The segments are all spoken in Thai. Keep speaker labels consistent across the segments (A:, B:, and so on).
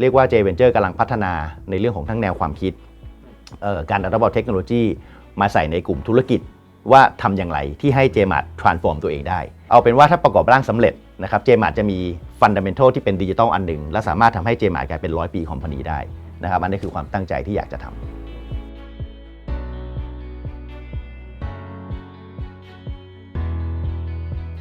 A: เรียกว่า J Venture กำลังพัฒนาในเรื่องของทั้งแนวความคิดเอ่อการเอาเทคโนโลยีมาใส่ในกลุ่มธุรกิจว่าทำอย่างไรที่ให้ JMart transform ตัวเองได้ เอาเป็นว่าถ้าประกอบร่างสำเร็จนะครับ JMart จะมี fundamental ที่เป็นดิจิทัลอันหนึ่งและสามารถทำให้ JMart กลายเป็นร้อยปีคอมพานีได้นะครับอันนี้คือความตั้งใจที่อยากจะทำ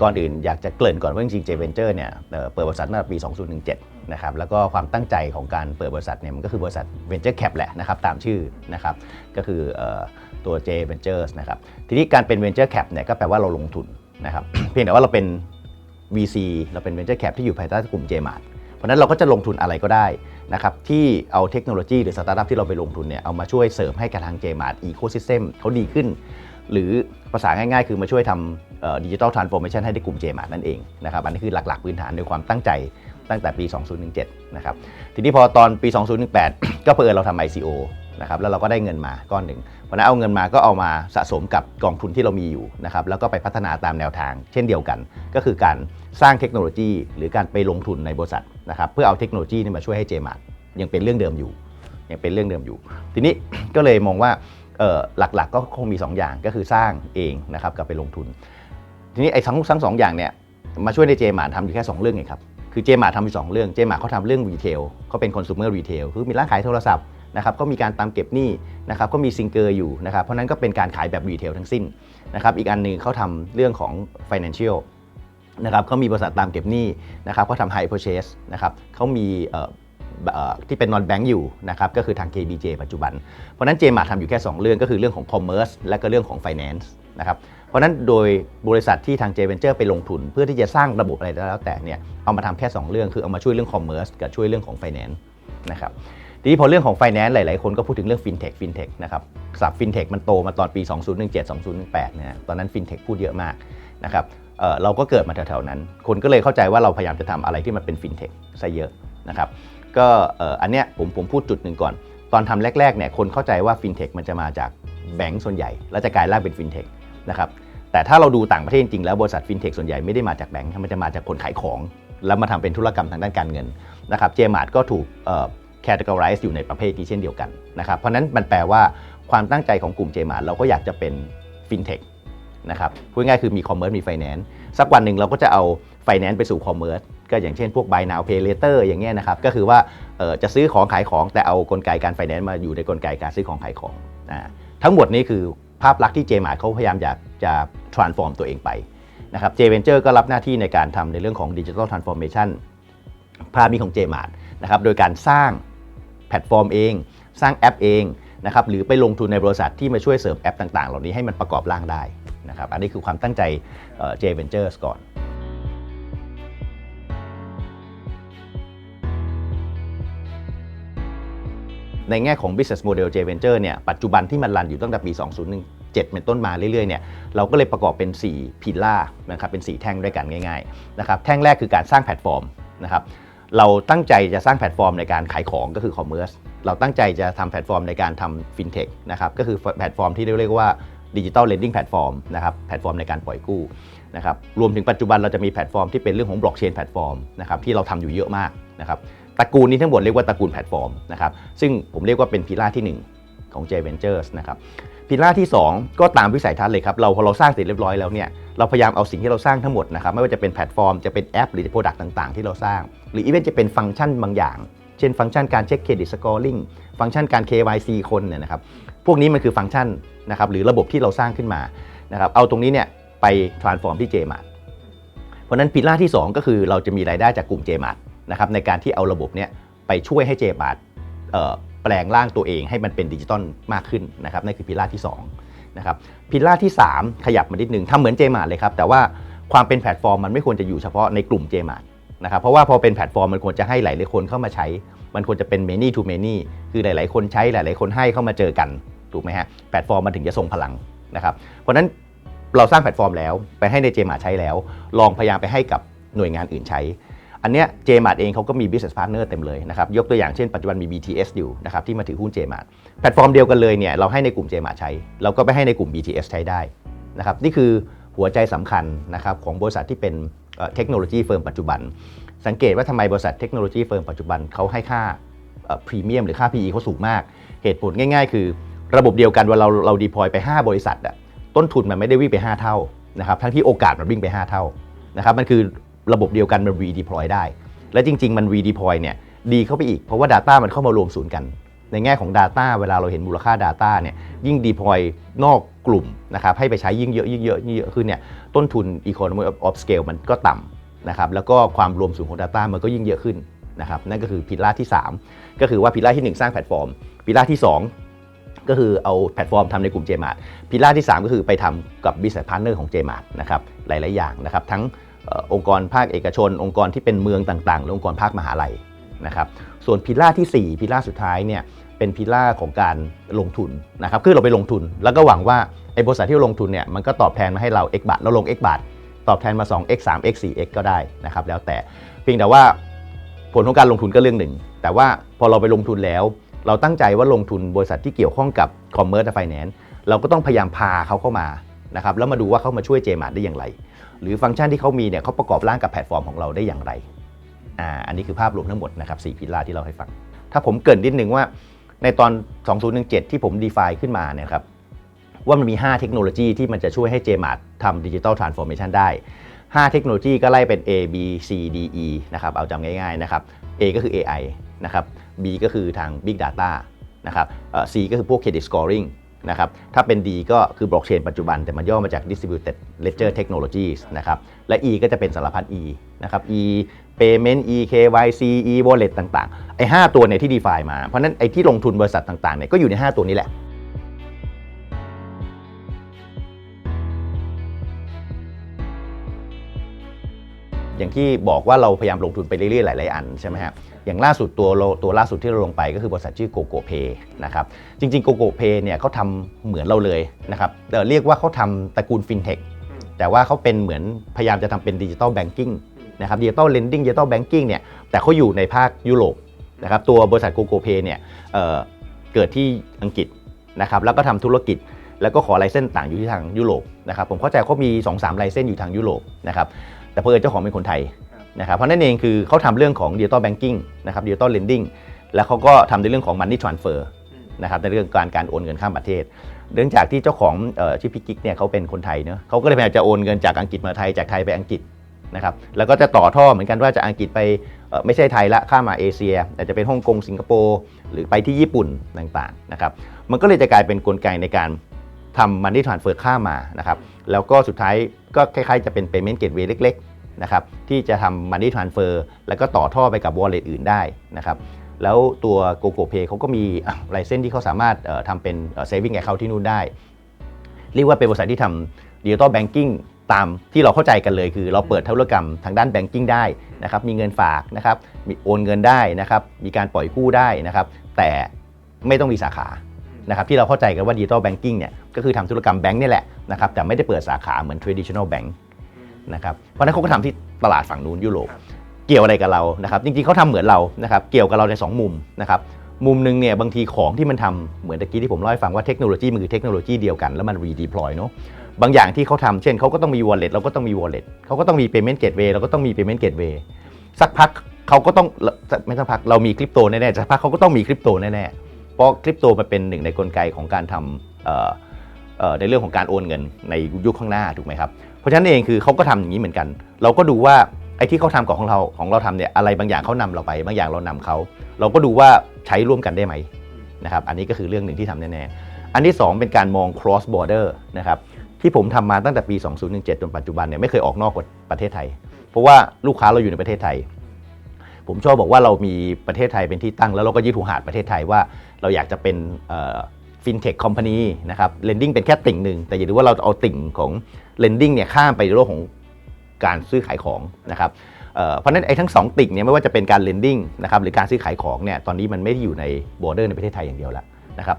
A: ก่อนอื่นอยากจะเกริ่นก่อนว่าจริงๆ J Venture เนี่ยเอ่อเปิดบริษัทตั้งแต่ปี 2017 นะครับแล้วก็ความตั้งใจของการเปิดบริษัทเนี่ยมันก็คือบริษัท Venture Cap แหละนะครับตามชื่อนะครับก็คืออตัว J Ventures นะครับทีนี้การเป็น Venture Cap เนี่ยก็แปลว่าเราลงทุนนะครับเพียงแต่ว่าเราเป็น VC เราเป็น Venture Cap ที่อยู่ภายใต้กลุ่ม JMart เพราะฉะนั้นเราก็จะลงทุนอะไรก็ได้นะครับที่เอาเทคโนโลยีหรือสตาร์ทอัพที่เราไปลงทุนเนี่ยเอามาช่วยเสริมให้กับทาง JMart Ecosystem เขาดีขึ้น หรือภาษาง่ายๆ คือมาช่วยทำดิจิทัลทรานส์ฟอร์เมชันให้ได้กลุ่ม JMart นั่นเองนะครับอันนี้คือหลักๆพื้นฐานในความตั้งใจ ตั้งแต่ปี 2017 นะครับ ทีนี้พอตอนปี 2018 ก็เพิ่เราทำ ICO นะครับแล้วเราก็ได้เงินมาก้อนหนึ่งพอนั้นเอาเงินมาก็เอามาสะสมกับกองทุนที่เรามีอยู่นะครับแล้วก็ไปพัฒนาตามแนวทางเช่นเดียวกัน ก็คือการสร้างเทคโนโลยี หรือการไปลงทุนในบริษัทนะครับเพื่อเอาเทคโนโลยีนี่มาช่วยให้ JMart ยังเป็นเรื่องเดิมอยู่ยังเป็นเรื่องเดิมอยู่ ทีนี้ก็เลยมองว่าหลักๆก็คงมี 2 อย่างก็คือสร้างเองนะครับกับไปลงทุน ทีนี้ไอ้ทั้งทั้งสองอย่างเนี่ยมาช่วยในเจมาร์ทำอยู่แค่ 2 เรื่องเองครับ คือเจมาร์ทำอยู่สองเรื่องเจมาร์เขาทำเรื่องรีเทลเขาเป็นคอน sumer retail คือมีร้านขายโทรศัพท์นะครับก็มีการตามเก็บหนี้นะครับก็มีซิงเกอร์อยู่นะครับเพราะนั้นก็เป็นการขายแบบรีเทลทั้งสิ้นนะครับอีกอันหนึ่งเขาทำเรื่องของ financial นะครับเขามีบริษัทตามเก็บหนี้นะครับเขาทำ high purchase นะครับเขามีที่เป็น non bank อยู่นะครับก็คือทาง KBJ ปัจจุบัน เพราะฉะนั้นเจมาทำอยู่แค่ 2 เรื่องก็คือเรื่องของ commerce และก็เรื่องของ finance นะครับ เพราะนั้นโดยบริษัทที่ทาง J Venture ไปลงทุน เพื่อที่จะสร้างระบบอะไรแล้วแต่เนี่ยเอามาทำแค่ 2 เรื่องคือเอามาช่วยเรื่อง commerce กับช่วยเรื่องของ finance นะครับทีนี้พอเรื่องของ finance หลาย ๆ คนก็พูดถึงเรื่อง fintech fintech นะครับศัพท์ fintech มันโตมาตอนปี 2017 2018เนี่ยตอนนั้น fintech พูดเยอะมากนะครับเเราก็เกิดมาแถว ๆ นั้น คนก็เลยเข้าใจว่าเราพยายามจะทำอะไรที่มันเป็น fintech ซะเยอะนะครับก็อันเนี้ยผมผมพูดจุดหนึ่งก่อน ตอนทำแรก ๆ เนี่ยคนเข้าใจว่าฟินเทคมันจะมาจากแบงก์ส่วนใหญ่ แล้วจะกลายร่างเป็นฟินเทค นะครับแต่ถ้าเราดูต่างประเทศจริงๆแล้วบริษัทฟินเทคส่วนใหญ่ไม่ได้มาจากแบงก์มันจะมาจากคนขายของ แล้วมาทำเป็นธุรกรรมทางด้านการเงินนะครับเจมาร์ก็ถูกแคตตากรายอยู่ในประเภทนี้เช่นเดียวกันนะครับเพราะฉะนั้นมันแปลว่าความตั้งใจของกลุ่มเจมาร์เราก็อยากจะเป็นฟินเทคนะครับพูดง่ายๆคือมีคอมเมอร์สมีไฟแนนซ์สักวันหนึ่งเราก็จะเอาไฟแนนซ์ไปสู่คอมเมอร์สก็อย่างเช่นพวก buy now pay later อย่างเงี้ยนะครับก็คือว่าจะซื้อของขายของแต่เอากลไกการไฟแนนซ์มาอยู่ในกลไกการซื้อของขายของนะทั้งหมดนี้คือ ภาพลักษณ์ที่เจมาร์เขาพยายามอยากจะ transform ตัวเองไปนะครับเจเวนเจอร์ก็รับหน้าที่ในการทำในเรื่องของ digital transformation ภาพนี้ของเจมาร์นะครับโดยการสร้างแพลตฟอร์มเอง สร้างแอปเองนะครับหรือไปลงทุนในบริษัทที่มาช่วยเสริมแอปต่าง ๆ เหล่านี้ให้มันประกอบร่างได้นะครับอันนี้คือความตั้งใจเจเวนเจอร์ก่อน ในแง่ของ business model J Venture เนี่ยปัจจุบันที่มันรันอยู่ตั้งแต่ปี 2017 เป็นต้นมาเรื่อยๆเนี่ยเราก็เลยประกอบเป็น 4 พิล่านะครับเป็น 4 แท่งด้วยกันง่ายๆนะครับแท่งแรกคือการสร้างแพลตฟอร์มนะครับเราตั้งใจจะสร้างแพลตฟอร์มในการขายของก็คือ commerce เราตั้งใจจะทำแพลตฟอร์มในการทำ fintech นะครับก็คือแพลตฟอร์มที่เรียกว่า digital lending platform นะครับแพลตฟอร์มในการปล่อยกู้นะครับรวมถึงปัจจุบันเราจะมีแพลตฟอร์มที่เป็นเรื่องของ blockchain แพลตฟอร์มนะครับที่เราทำอยู่เยอะมากนะครับ ตระกูลนี้ทั้งหมดเรียกว่าตระกูลแพลตฟอร์มนะครับซึ่งผมเรียกว่าเป็นพิล่าที่ 1 ของ J Ventures นะครับพิล่าที่ 2 ก็ตามวิสัยทัศน์เลยครับ เราพอเราสร้างเสร็จเรียบร้อยแล้วเนี่ยเราพยายามเอาสิ่งที่เราสร้างทั้งหมดนะครับไม่ว่าจะเป็นแพลตฟอร์มจะเป็นแอปหรือโปรดักต์ต่าง ๆ ที่เราสร้าง หรืออีเวนจะเป็นฟังก์ชันบางอย่าง เช่น ฟังก์ชันการเช็คเครดิตสกอร์ลิงฟังก์ชันการ KYC คนเนี่ยนะครับพวกนี้มันคือฟังก์ชันนะครับหรือระบบที่เราสร้างขึ้นมานะครับเอาตรงนี้เนี่ยไป transform ที่ JMart เพราะฉะนั้นพิล่าที่ 2 ก็คือเราจะมีรายได้จากกลุ่ม JMart นะครับในการที่เอาระบบเนี้ยไปช่วยให้เจบาร์แปลงร่างตัวเองให้มันเป็นดิจิตอลมากขึ้นนะครับนั่นคือพิล่าที่2นะครับพิล่าที่ 3 ขยับมานิดนึงทำเหมือนเจมาร์เลยครับแต่ว่าความเป็นแพลตฟอร์มมันไม่ควรจะอยู่เฉพาะในกลุ่มเจมาร์นะครับเพราะว่าพอเป็นแพลตฟอร์มมันควรจะให้หลายๆคนเข้ามาใช้ มันควรจะเป็น many to many คือหลาย ๆ คนใช้หลาย ๆ คนให้เข้ามาเจอกันถูกไหมฮะแพลตฟอร์มมันถึงจะทรงพลังนะครับเพราะฉะนั้นเราสร้างแพลตฟอร์มแล้วไปให้ในเจมาร์ใช้แล้ว ลองพยายามไปให้กับหน่วยงานอื่นใช้ อันเนี้ยเจมาร์เองเขาก็มี business partner เต็มเลยนะครับ ยกตัวอย่างเช่นปัจจุบันมี BTS อยู่นะครับที่มาถือหุ้นเจมาร์แพลตฟอร์มเดียวกันเลยเนี่ยเราให้ในกลุ่มเจมาร์ใช้ เราก็ไปให้ในกลุ่ม BTS ใช้ได้นะครับนี่คือหัวใจสำคัญนะครับของบริษัทที่เป็นเทคโนโลยีเฟิร์มปัจจุบัน สังเกตว่าทำไมบริษัทเทคโนโลยีเฟิร์มปัจจุบันเขาให้ค่าพรีเมียมหรือค่า PE เขาสูงมาก เหตุผลง่าย ๆ คือ ระบบเดียวกันเวลาเราเราดีพอยไป 5 บริษัทอะต้นทุนมันไม่ได้วิ่งไป 5 เท่านะครับทั้งที่โอกาสมันวิ่งไป 5 เท่านะครับมันคือ ระบบเดียวกันมัน redeploy ได้ และจริง ๆ มัน redeploy เนี่ยดีเข้าไปอีก เพราะว่า Data มันเข้ามารวมศูนย์กัน ในแง่ของ Data เวลาเราเห็นมูลค่า Data เนี่ยยิ่ง deploy นอกกลุ่มนะครับให้ไปใช้ยิ่งเยอะยิ่งเยอะยิ่งเยอะขึ้นเนี่ยต้นทุน economy of scale มันก็ต่ำนะครับแล้วก็ความรวมศูนย์ของ Data มันก็ยิ่งเยอะขึ้นนะครับนั่นก็คือพิลล่าที่ 3 ก็คือว่าพิลล่าที่ 1 สร้างแพลตฟอร์มพิลล่าที่ 2 ก็คือเอาแพลตฟอร์มทำในกลุ่ม JMart พิล่าที่ 3 ก็คือไปทำกับ business partner ของ JMart นะครับหลาย ๆ อย่างนะครับทั้ง องค์กรภาคเอกชน องค์กรที่เป็นเมืองต่างๆและอองค์กรภาคมหาลัยนะครับส่วนพิล่าที่ 4 พิล่าสุดท้ายเนี่ยเป็นพิล่าของการลงทุนนะครับคือเราไปลงทุน แล้วก็หวังว่าไอ้บริษัทที่ลงทุนเนี่ยมันก็ตอบแทนมาให้เรา x บาทเราลง x บาทตอบแทนมา 2x 3x 4x ก็ได้นะครับแล้วแต่เพียงแต่ว่าผลของการลงทุนก็เรื่องหนึ่ง แต่ว่าพอเราไปลงทุนแล้ว เราตั้งใจว่าลงทุนบริษัทที่เกี่ยวข้องกับ Commerce และ Finance เราก็ต้องพยายามพาเขาเข้ามานะครับแล้วมาดูว่าเขามาช่วย JMart ได้อย่างไร หรือฟังก์ชันที่เขามีเนี่ยเขาประกอบร่างกับแพลตฟอร์มของเราได้อย่างไรอ่าอันนี้คือภาพรวมทั้งหมดนะครับ4พิลาที่เราให้ฟัง ถ้าผมเกินนิดนึงว่าในตอน 2017 ที่ผม define ขึ้นมาเนี่ยครับว่ามันมี 5 เทคโนโลยีที่มันจะช่วยให้ JMart ทำดิจิ t a ลทรานส์ฟอร์เมชันได้ 5 เทคโนโลยีก็ไล่เป็น A B C D E นะครับเอาจำง่ายๆนะครับ A ก็คือ AI นะครับ B ก็คือทาง Big Data นะครับ C ก็คือพวก Credit Scoring นะครับ ถ้าเป็น D ก็คือบล็อกเชนปัจจุบันแต่มันย่อมาจาก Distributed Ledger Technologies นะครับ และ E ก็จะเป็นสารพัด E นะครับ E Payment E KYC E Wallet ต่างๆ ไอ้ 5 ตัวเนี่ยที่ define มา เพราะฉะนั้นไอ้ที่ลงทุนบริษัทต่างๆเนี่ยก็อยู่ใน 5 ตัวนี้แหละ อย่างที่บอกว่าเราพยายามลงทุนไปเรื่อยๆ หลายๆ อันใช่ไหมฮะอย่างล่าสุดตัวเราตัวล่าสุดที่เราลงไปก็คือบริษัทชื่อ GoGo Pay นะครับจริงๆ GoGo Pay เนี่ยเขาทำเหมือนเราเลยนะครับเอ่อเรียกว่าเขาทำตระกูล FinTech แต่ว่าเขาเป็นเหมือนพยายามจะทำเป็นดิจิ t a ลแบงกิ้งนะครับดิจิ t a ลเลนดิ้งดิจิ t a ลแบงกิ้งเนี่ยแต่เขาอยู่ในภาคยุโรปนะครับตัวบริษัท GoGo Pay เนี่ยเเกิดที่อังกฤษนะครับแล้วก็ทำธุรกิจแล้วก็ขอไลเส้นต่างอยู่ที่ทางยุโรปนะครับผมเข้าใจเขามี 2-3ไลเส้นอยู่ทางยุโรปนะครับ แต่เพื่อนเจ้าของเป็นคนไทยนะครับเพราะนั่นเองคือเขาทำเรื่องของดิจิ t a ลแบงกิ้งนะครับดิจิ t a ลเลนดิ้งแล้วเขาก็ทำในเรื่องของ Money Transfer นะครับในเรื่องการการโอนเงินข้ามประเทศ เนื่องจากที่เจ้าของเอ่อชื่อพี่กิ๊กเนี่ยเขาเป็นคนไทยเนอะเขาก็เลยพยายามจะโอนเงินจากอังกฤษมาไทยจากไทยไปอังกฤษนะครับแล้วก็จะต่อท่อเหมือนกันว่าจะอังกฤษไปเอ่อไม่ใช่ไทยละข้ามมาเอเชียแต่จะเป็นฮ่องกงสิงคโปร์หรือไปที่ญี่ปุ่นต่างๆนะครับมันก็เลยจะกลายเป็นกลไกในการ ทำ Money Transfer ข้ามานะครับแล้วก็สุดท้ายก็คล้ายๆจะเป็น Payment Gateway เล็กๆนะครับที่จะทำ Money Transfer แล้วก็ต่อท่อไปกับ Wallet อื่นได้นะครับแล้วตัว GoGo Pay เขาก็มีไลเซนที่เขาสามารถทำเป็นเอ่อ Saving Account ที่นู่นได้ เรียกว่าเป็นบริษัทที่ทำดิจิ t a ลแบงกิ้งตามที่เราเข้าใจกันเลยคือเราเปิดธุรกรรมทางด้านแบงกิ้งได้นะครับมีเงินฝากนะครับมีโอนเงินได้นะครับมีการปล่อยกู้ได้นะครับแต่ไม่ต้องมีสาขา นะครับที่เราเข้าใจกันว่าดิจิ t a ลแบงกิ้งเนี่ยก็คือทำธุรกรรมแบงก์นี่แหละนะครับแต่ไม่ได้เปิดสาขาเหมือน traditional bank นะครับเพราะฉะนั้นเขาก็ทำที่ตลาดฝั่งนู้นยุโรปเกี่ยวอะไรกับเรานะครับจริงๆเขาทำเหมือนเรานะครับเกี่ยวกับเราใน 2 มุมนะครับมุมหนึ่งเนี่ยบางทีของที่มันทำเหมือนตะกี้ที่ผมเล่าให้ฟังว่าเทคโนโลยีมันคือเทคโนโลยีเดียวกันแล้วมัน redeploy เนอะบางอย่างที่เขาทำเช่นเขาก็ต้องมี wallet เราก็ต้องมี wallet เขาก็ต้องมี payment gateway เราก็ต้องมี payment gateway สักพักเขาก็ต้องไม่สักพักเรามีคริปโตแน่ๆสักพักเขาก็ต้องมีคริปโตแน่ๆ เพราะคริปโตมันเป็นหนึ่งในกลไกของการทำในเรื่องของการโอนเงินในยุคข้างหน้าถูกไหมครับเพราะฉะนั้นเองคือเขาก็ทำอย่างนี้เหมือนกัน เราก็ดูว่าไอ้ที่เขาทำกับของเราของเราทำเนี่ยอะไรบางอย่างเขานำเราไป บางอย่างเรานำเขาเราก็ดูว่าใช้ร่วมกันได้ไหมนะครับอันนี้ก็คือเรื่องหนึ่งที่ทำแน่ๆอันที่ 2 เป็นการมอง cross border นะครับที่ผมทำมาตั้งแต่ปี 2017 จนปัจจุบันเนี่ยไม่เคยออกนอกประเทศไทย เพราะว่าลูกค้าเราอยู่ในประเทศไทย ผมชอบบอกว่าเรามีประเทศไทยเป็นที่ตั้ง แล้วเราก็ยึดหูหาดประเทศไทยว่าเราอยากจะเป็นฟินเทคคอมพานีนะครับเลนดิ้งเป็นแค่ติ่งหนึ่งแต่อย่าดูว่าเราเอาติ่งของเลนดิ้งเนี่ยข้ามไปในโลกของการซื้อขายของนะครับเเพราะนั้นไอ้ทั้งสองติ่งเนี่ยไม่ว่าจะเป็นการเลนดิ้งนะครับหรือการซื้อขายของเนี่ยตอนนี้มันไม่ได้อยู่ในบอร์เดอร์ในประเทศไทยอย่างเดียวแล้วนะครับ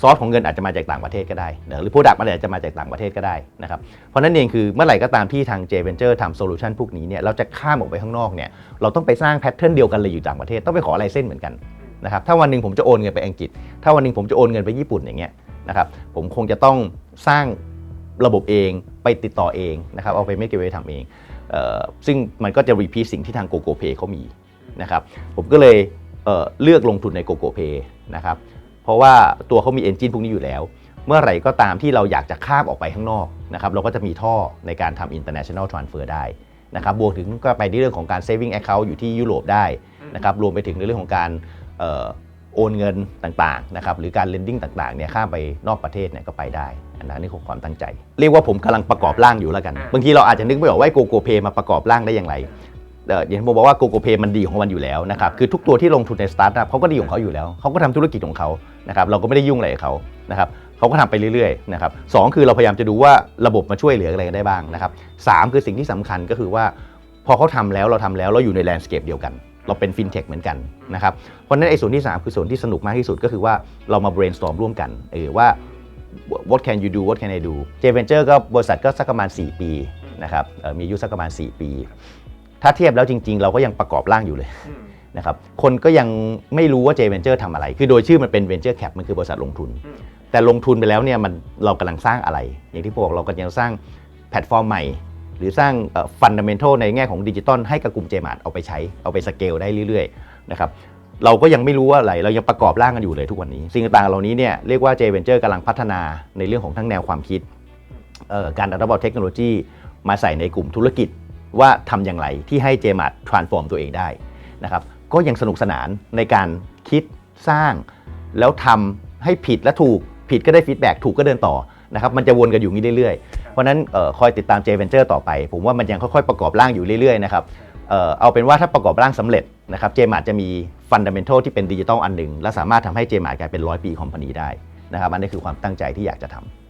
A: ซอสของเงินอาจจะมาจากต่างประเทศก็ได้หรือผู้ดักมันอาจจะมาจากต่างประเทศก็ได้นะครับเพราะนั้นเองคือเมื่อไหร่ก็ตามที่ทาง J Venture ทำโซลูชันพวกนี้เนี่ยเราจะข้ามออกไปข้างนอกเนี่ยเราต้องไปสร้างแพทเทิร์นเดียวกันเลยอยู่ต่างประเทศต้องไปขอลายเส้นเหมือนกันนะครับถ้าวันหนึ่งผมจะโอนเงินไปอังกฤษ ถ้าวันหนึ่งผมจะโอนเงินไปญี่ปุ่นอย่างเงี้ยนะครับผมคงจะต้องสร้างระบบเองไปติดต่อเองนะครับเอาไปไม่เก็บไว้ทำเองเออซึ่งมันก็จะ repeat สิ่งที่ทาง GoGo Pay เขามีนะครับผมก็เลยเเลือกลงทุนใน GoGo Pay นะครับ เพราะว่าตัวเขามี engine พวกนี้อยู่แล้ว เมื่อไหร่ก็ตามที่เราอยากจะข้ามออกไปข้างนอกนะครับเราก็จะมีท่อในการทำ international transfer ได้นะครับบวกถึงก็ไปในเรื่องของการ saving account อยู่ที่ยุโรปได้นะครับรวมไปถึงในเรื่องของการเอ่อโอนเงินต่างๆนะครับหรือการ lending ต่างๆเนี่ยข้ามไปนอกประเทศเนี่ยก็ไปได้อันนั้นนี่คือความตั้งใจ เรียกว่าผมกำลังประกอบร่างอยู่แล้วกัน บางทีเราอาจจะนึกไม่ออกว่าโกโกเพมาประกอบร่างได้อย่างไรเอย่างที่ผมบอกว่าโกโกเพมันดีของมันอยู่แล้วนะครับคือทุกตัวที่ลงทุนในสตาร์ทอัพเขาก็ดีของเขาอยู่แล้วเขาก็ทำธุรกิจของเขานะครับเราก็ไม่ได้ยุ่งอะไรกับเขานะครับเขาก็ทำไปเรื่อยๆนะครับสองคือเราพยายามจะดูว่าระบบมาช่วยเหลืออะไรได้บ้างนะครับสามคือสิ่งที่สำคัญก็คือว่า พอเขาทำแล้วเราทำแล้วเราอยู่ในแลนด์สเคปเดียวกัน เราเป็นฟินเทคเหมือนกันนะครับเพราะนั้นไอ้ส่วนที่ 3 คือส่วนที่สนุกมากที่สุดก็คือว่าเรามา brainstorm ร่วมกันเออว่า what can you do what can I do J Venture ก็บริษัทก็สักประมาณ 4 ปีนะครับเอ่อมีอายุสักประมาณ 4 ปี ถ้าเทียบแล้วจริง ๆ เราก็ยังประกอบร่างอยู่เลยนะครับคนก็ยังไม่รู้ว่า J Venture ทำอะไร คือโดยชื่อมันเป็น Venture Cap มันคือบริษัทลงทุน แต่ลงทุนไปแล้วเนี่ยมันเรากำลังสร้างอะไร อย่างที่บอกเรากำลังสร้างแพลตฟอร์มใหม่ หรือสร้างฟันดัมเ n นทัลในแง่ของดิจิตอลให้กับกลุ่มเจมาร์เอาไปใช้เอาไปสเกลได้เรื่อยๆนะครับเราก็ยังไม่รู้ว่าอะไร เรายังประกอบร่างกันอยู่เลยทุกวันนี้ สิ่งต่างๆเหล่านี้เนี่ยเรียกว่า J Venture กำลังพัฒนาในเรื่องของทั้งแนวความคิดเอ่อการอัดบอเทคโนโลยีมาใส่ในกลุ่มธุรกิจ ว่าทำอย่างไรที่ให้เจมาร์ transform ตัวเองได้นะครับก็ยังสนุกสนานในการคิดสร้าง แล้วทำให้ผิดและถูกผิดก็ได้ฟีดแบ็กถูกก็เดินต่อนะครับมันจะวนกันอยู่งนี้เรื่อยๆ เพราะนั้นออคอยติดตาม J Venture ต่อไป ผมว่ามันยังค่อยๆประกอบร่างอยู่เรื่อยๆนะครับเออเอาเป็นว่าถ้าประกอบร่างสำเร็จนะครับเจมาร์จะมีฟันดัมเ n นทัลที่เป็นดิจิตอลอันหนึ่งและสามารถทำให้เจมาร์กลายเป็นร้อยปีคอมพานีได้นะครับอันนี้คือความตั้งใจที่อยากจะทำ